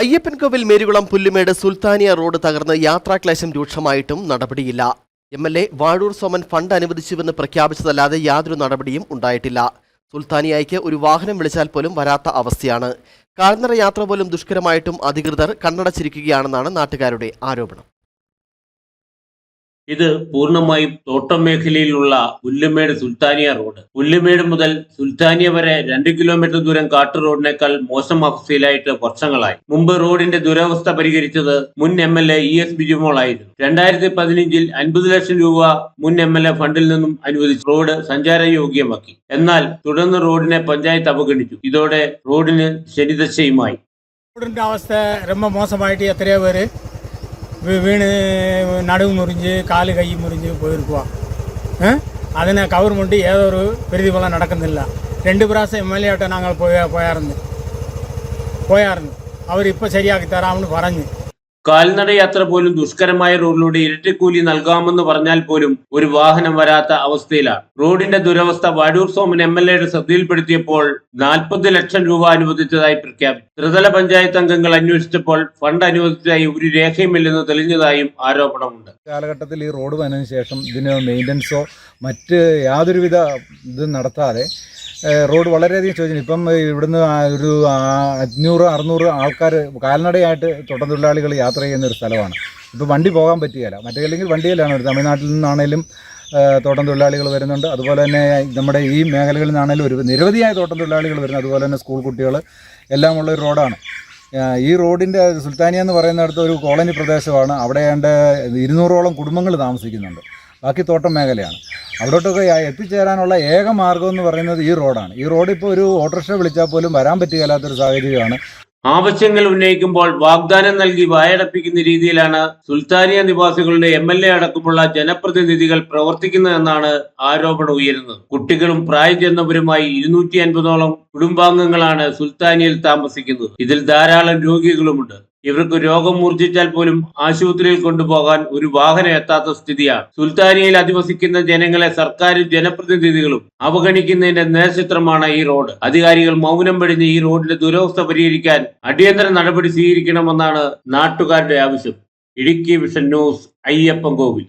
Ayyappancoil Marykulam Pullumedu സുൽത്താനിയ road തകർന്ന് യാത്രാക്ലേശം രൂക്ഷമായിട്ടും നടപടിയില്ല. M L A Vazhoor Soman fund അനുവദിച്ചുവെന്ന് പ്രഖ്യാപിച്ചതല്ലാതെ യാതൊരു നടപടിയും ഉണ്ടായിട്ടില്ല. സുൽത്താനിയായിക്ക് ഒരു വാഹനം വിളിച്ചാൽ പോലും വരാത്ത അവസ്ഥയാണ്. കാൽനട യാത്ര പോലും ദുഷ്കരമായിട്ടും അധികൃതർ കണ്ണടച്ചിരിക്കുകയാണെന്നാണ് നാട്ടുകാരുടെ ആരോപണം. ഇത് പൂർണമായും തോട്ടം മേഖലയിലുള്ള പുല്ലുമേട് സുൽത്താനിയ റോഡ്. പുല്ലുമേട് മുതൽ സുൽത്താനിയ വരെ രണ്ട് കിലോമീറ്റർ ദൂരം കാട്ടു റോഡിനേക്കാൾ മോശം അവസ്ഥയിലായിട്ട് വർഷങ്ങളായി. മുമ്പ് റോഡിന്റെ ദുരവസ്ഥ പരിഹരിച്ചത് മുൻ M L A E S ബിജുമോളായിരുന്നു രണ്ടായിരത്തി പതിനഞ്ചിൽ അൻപത് ലക്ഷം രൂപ മുൻ എം എൽ എ ഫണ്ടിൽ നിന്നും അനുവദിച്ച്. റോഡ് സഞ്ചാരയോഗ്യമാക്കി. എന്നാൽ തുടർന്ന് റോഡിനെ പഞ്ചായത്ത് അവഗണിച്ചു. ഇതോടെ റോഡിന് ശനിദശയുമായി. റോഡിന്റെ അവസ്ഥ രൊമ്പ മോശമായിട്ട് എത്രയോ പേര് வீணு நடுவு முறிஞ்சு காலு கை முறிஞ்சு போயிருக்குவோம் அதனை கவர்மெண்ட்டு ஏதோ ஒரு பிரதிபலம் நடக்குதில்ல. ரெண்டு பிராசம் எம்எல்ஏட்ட நாங்கள் போய் போயாருந்து போயாருந்து அவர் இப்போ சரியாக்கி தராம்னு பறஞ்சு കാൽനട യാത്ര പോലും ദുഷ്കരമായ റോഡിലൂടെ ഇരട്ടിക്കൂലി നൽകാമെന്ന് പറഞ്ഞാൽ പോലും ഒരു വാഹനം വരാത്ത അവസ്ഥയിലാണ്. റോഡിന്റെ ദുരവസ്ഥ വാഴൂർ സോമൻ എം എൽ എയുടെ ശ്രദ്ധയിൽപ്പെടുത്തിയപ്പോൾ നാൽപ്പത് ലക്ഷം രൂപ അനുവദിച്ചതായി പ്രഖ്യാപിച്ചു ത്രിതല പഞ്ചായത്ത് അംഗങ്ങൾ അന്വേഷിച്ചപ്പോൾ ഫണ്ട് അനുവദിച്ചതായി ഒരു രേഖയുമില്ലെന്ന് തെളിഞ്ഞതായും ആരോപണമുണ്ട്. കാലഘട്ടത്തിൽ ഈ റോഡ് വന്നതിന് ശേഷം ഇതിന് മെയിന്റനൻസോ മറ്റ് യാതൊരുവിധ ഇത് നടത്താതെ റോഡ് വളരെയധികം ചോദിച്ചു ഇപ്പം ഇവിടുന്ന് ഒരു അഞ്ഞൂറ് അറുന്നൂറ് ആൾക്കാർ കാൽനടയായിട്ട് തൊട്ടത്തൊഴിലാളികൾ യാത്ര ചെയ്യുന്ന ഒരു സ്ഥലമാണ്. ഇപ്പോൾ വണ്ടി പോകാൻ പറ്റുകയില്ല മറ്റേല്ലെങ്കിൽ വണ്ടിയിലാണ് ഒരു തമിഴ്നാട്ടിൽ നിന്നാണേലും തോട്ടം തൊഴിലാളികൾ വരുന്നുണ്ട്. അതുപോലെ തന്നെ നമ്മുടെ ഈ മേഖലകളിൽ നിന്നാണേലും ഒരു നിരവധിയായ തോട്ടം തൊഴിലാളികൾ വരുന്നു അതുപോലെ തന്നെ സ്കൂൾ കുട്ടികൾ എല്ലാം ഉള്ള ഒരു റോഡാണ്. ഈ റോഡിന്റെ സുൽത്താനിയ എന്ന് പറയുന്നിടത്ത് ഒരു കോളനി പ്രദേശമാണ്. അവിടെ ഏണ്ട ഇരുന്നൂറോളം കുടുംബങ്ങൾ താമസിക്കുന്നുണ്ട്. ബാക്കി തോട്ടം മേഖലയാണ്. അവിടോട്ടൊക്കെ എത്തിച്ചേരാനുള്ള ഏക മാർഗം എന്ന് പറയുന്നത് ഈ റോഡാണ്. ഈ റോഡ് ഇപ്പോൾ ഒരു ഓട്ടോറിക്ഷ വിളിച്ചാൽ പോലും വരാൻ പറ്റുകയില്ലാത്തൊരു സാഹചര്യമാണ്. ആവശ്യങ്ങൾ ഉന്നയിക്കുമ്പോൾ വാഗ്ദാനം നൽകി വായടപ്പിക്കുന്ന രീതിയിലാണ് സുൽത്താനിയ നിവാസികളുടെ എം എൽ എ അടക്കമുള്ള ജനപ്രതിനിധികൾ പ്രവർത്തിക്കുന്നതെന്നാണ് ആരോപണം ഉയരുന്നത്. കുട്ടികളും പ്രായം ചെന്നവരുമായി ഇരുന്നൂറ്റി അൻപതോളം കുടുംബാംഗങ്ങളാണ് സുൽത്താനിയയിൽ താമസിക്കുന്നത്. ഇതിൽ ധാരാളം രോഗികളുമുണ്ട്. ഇവർക്ക് രോഗം മൂർജിച്ചാൽ പോലും ആശുപത്രിയിൽ കൊണ്ടുപോകാൻ ഒരു വാഹനം എത്താത്ത സ്ഥിതിയാണ്. സുൽത്താനിയയിൽ അധിവസിക്കുന്ന ജനങ്ങളെ സർക്കാരും ജനപ്രതിനിധികളും അവഗണിക്കുന്നതിന്റെ നേർചിത്രമാണ് ഈ റോഡ്. അധികാരികൾ മൗനം വെടിഞ്ഞ് ഈ റോഡിന്റെ ദുരവസ്ഥ പരിഹരിക്കാൻ അടിയന്തര നടപടി സ്വീകരിക്കണമെന്നാണ് നാട്ടുകാരുടെ ആവശ്യം. Idukki vision news Ayyappan Kovil.